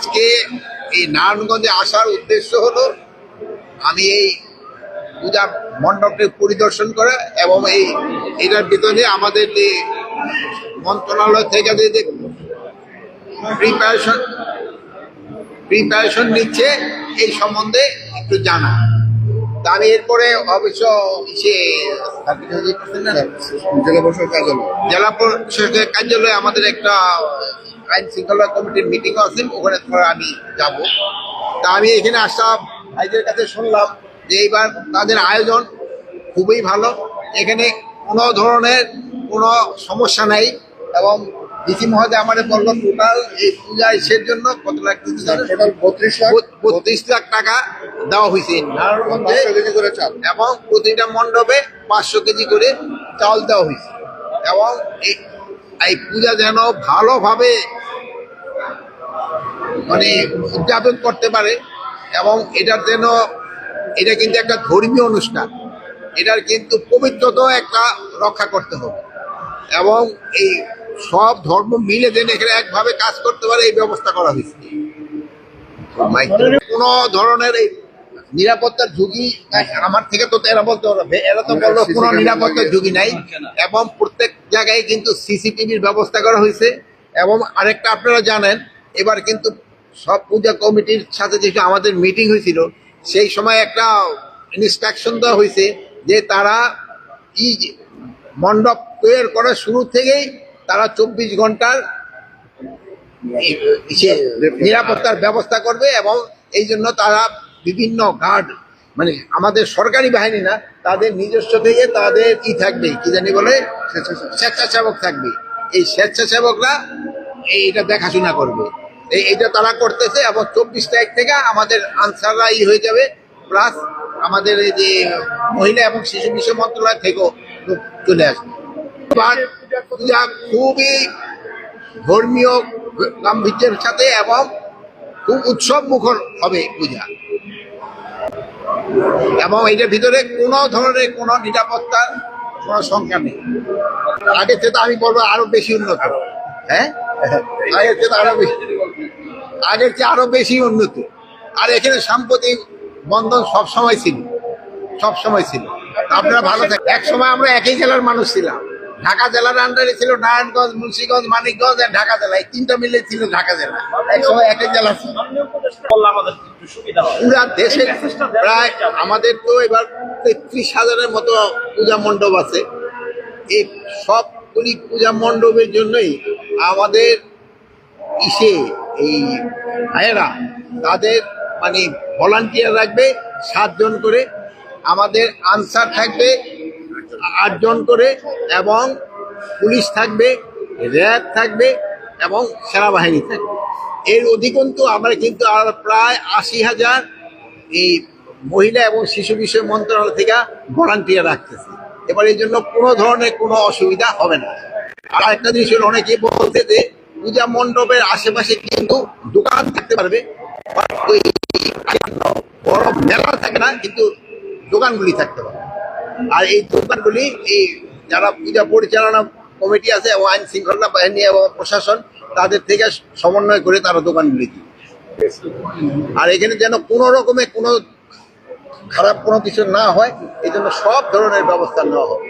আজকে এই নারায়ণগঞ্জে আসার উদ্দেশ্য হলো আমি এই পূজা মণ্ডপটি পরিদর্শন করা এবং এই এটার ভিতরে আমাদের যে মন্ত্রণালয় থেকে যে প্রিপারেশন প্রিপারেশন নিচ্ছে এই সম্বন্ধে একটু জানা তা আমি এরপরে অবশ্য সে জেলা পরিষদ কার্যালয়। জেলা কার্যালয়ে আমাদের একটা আইন শৃঙ্খলা কমিটির মিটিং আছে ওখানে ধরো আমি যাব। তা আমি এখানে আসলাম ভাইদের কাছে শুনলাম যে এইবার তাদের আয়োজন খুবই ভালো। এখানে কোনো ধরনের কোনো সমস্যা নাই এবং ডিসি মহোদয় আমাদের বলল টোটাল এই পূজা ইসের জন্য কত লাখ টোটাল বত্রিশ লাখ। বত্রিশ লাখ টাকা দেওয়া হয়েছে এবং প্রতিটা মণ্ডপে পাঁচশো কেজি করে চাল দেওয়া হয়েছে। এবং এই এই পূজা যেন ভালোভাবে মানে উদযাপন করতে পারে এবং এটার যেন এটা কিন্তু একটা ধর্মীয় অনুষ্ঠান। এটার কিন্তু পবিত্রতাও একটা রক্ষা করতে হবে। এবং এই সব ধর্ম মিলে যেন এখানে একভাবে কাজ করতে পারে এই ব্যবস্থা করা হয়েছে। কোন ধরনের এই নিরাপত্তার ঝুঁকি আমার থেকে তো এরা বলতে পারবে এরা তো বলল কোনো নিরাপত্তার ঝুঁকি নাই। এবং প্রত্যেক জায়গায় কিন্তু সিসিটিভির ব্যবস্থা করা হয়েছে। এবং আরেকটা আপনারা জানেন এবার কিন্তু সব পূজা কমিটির সাথে যেটা আমাদের মিটিং হয়েছিল, সেই সময় একটা ইনস্ট্রাকশন দেওয়া হয়েছে যে তারা ই যে মণ্ডপ তৈরি করার শুরু থেকেই তারা চব্বিশ ঘণ্টার নিরাপত্তার ব্যবস্থা করবে এবং এই জন্য তারা বিভিন্ন গার্ড মানে আমাদের সরকারি বাহিনী না, তাদের নিজস্ব থেকে তাদের কি থাকবে, কি জানি বলে, স্বেচ্ছাসেবক থাকবে। এই স্বেচ্ছাসেবকরা এইটা দেখাশোনা করবে। এইটা তারা করতেছে এবং চব্বিশ তারিখ থেকে আমাদের আনসাররা ই হয়ে যাবে। প্লাস আমাদের এই যে মহিলা এবং শিশু বিষয় মন্ত্রণালয় থেকেও চলে আসবে। পূজা খুবই ধর্মীয় গাম্ভীর্যের সাথে এবং খুব উৎসব মুখর হবে পূজা। এবং এটার ভিতরে কোনো ধরনের কোনো নিরাপত্তার কোনো সংখ্যা নেই। আগের থেকে আমি বলব আরও বেশি উন্নত। হ্যাঁ? আগের থেকে আরও বেশি। আগের চেয়ে আরও বেশি উন্নত। আর এখানে সাম্প্রতিক বন্ধন সব সময় ছিল। সব সময় ছিল আপনারা ভালো থাকেন এক সময় আমরা একই জেলার মানুষ ছিলাম। ঢাকা জেলার আন্ডারে ছিল নারায়ণগঞ্জ, মুন্সিগঞ্জ, মানিকগঞ্জ আর ঢাকা জেলা। এই তিনটা মিলে ছিল ঢাকা জেলা। এক সময় একই জেলা ছিল। পুরা দেশে প্রায় আমাদের তো এবার তেত্রিশ হাজারের মতো পূজা মণ্ডপ আছে। এই সবগুলি পূজা মণ্ডপের জন্যই আমাদের ইসে এই ভাইয়েরা, তাদের মানে ভলান্টিয়ার রাখবে, সাতজন করে। আমাদের আনসার থাকবে, আটজন করে এবং পুলিশ থাকবে, র্যাব থাকবে এবং সেনাবাহিনী থাকবে। এর অধিকন্তু আমরা কিন্তু আর প্রায় আশি হাজার এই মহিলা এবং শিশু বিষয় মন্ত্রণালয় থেকে ভলান্টিয়ার রাখতেছে। এবার এই জন্য কোনো ধরনের কোনো অসুবিধা হবে না। আর একটা জিনিস হলো অনেকে বলতে যে পূজা মণ্ডপের আশেপাশে কিন্তু দোকান থাকতে পারবে ওই বড় মেলা থাকে না, কিন্তু দোকানগুলি থাকতে পারবে। আর এই দোকানগুলি, এই যারা পূজা পরিচালনা কমিটি আছে এবং আইন শৃঙ্খলা বাহিনী এবং প্রশাসন, তাদের থেকে সমন্বয় করে তারা দোকানগুলি দিবে আর এখানে যেন কোনো রকমের কোনো খারাপ কোনো কিছু না হয়, এই জন্য সব ধরনের ব্যবস্থা নেওয়া হবে।